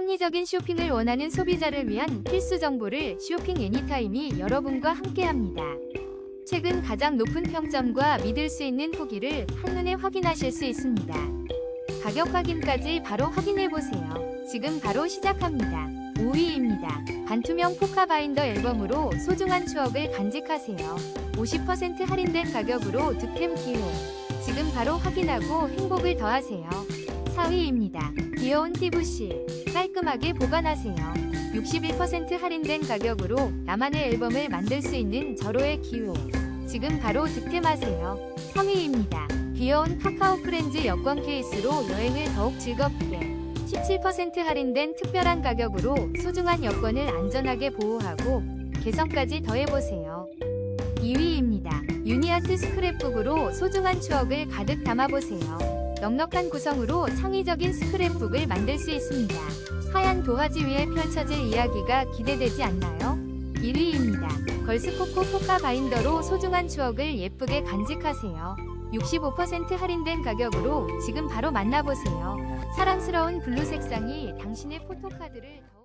합리적인 쇼핑을 원하는 소비자를 위한 필수 정보를 쇼핑 애니타임이 여러분과 함께합니다. 최근 가장 높은 평점과 믿을 수 있는 후기를 한눈에 확인하실 수 있습니다. 가격 확인까지 바로 확인해 보세요. 지금 바로 시작합니다. 5위입니다. 반투명 포카 바인더 앨범으로 소중한 추억을 간직하세요. 50% 할인된 가격으로 득템 기호. 지금 바로 확인하고 행복을 더하세요. 4위입니다. 귀여운 티브시. 깔끔하게 보관하세요. 61% 할인된 가격으로 나만의 앨범을 만들 수 있는 절호의 기회. 지금 바로 득템하세요. 3위입니다. 귀여운 카카오 프렌즈 여권 케이스로 여행을 더욱 즐겁게. 17% 할인된 특별한 가격으로 소중한 여권을 안전하게 보호하고 개성까지 더해보세요. 2위입니다. 유니아트 스크랩북으로 소중한 추억을 가득 담아보세요. 넉넉한 구성으로 창의적인 스크랩북을 만들 수 있습니다. 하얀 도화지 위에 펼쳐질 이야기가 기대되지 않나요? 1위입니다. 걸스코코 포카 바인더로 소중한 추억을 예쁘게 간직하세요. 65% 할인된 가격으로 지금 바로 만나보세요. 사랑스러운 블루 색상이 당신의 포토카드를 더...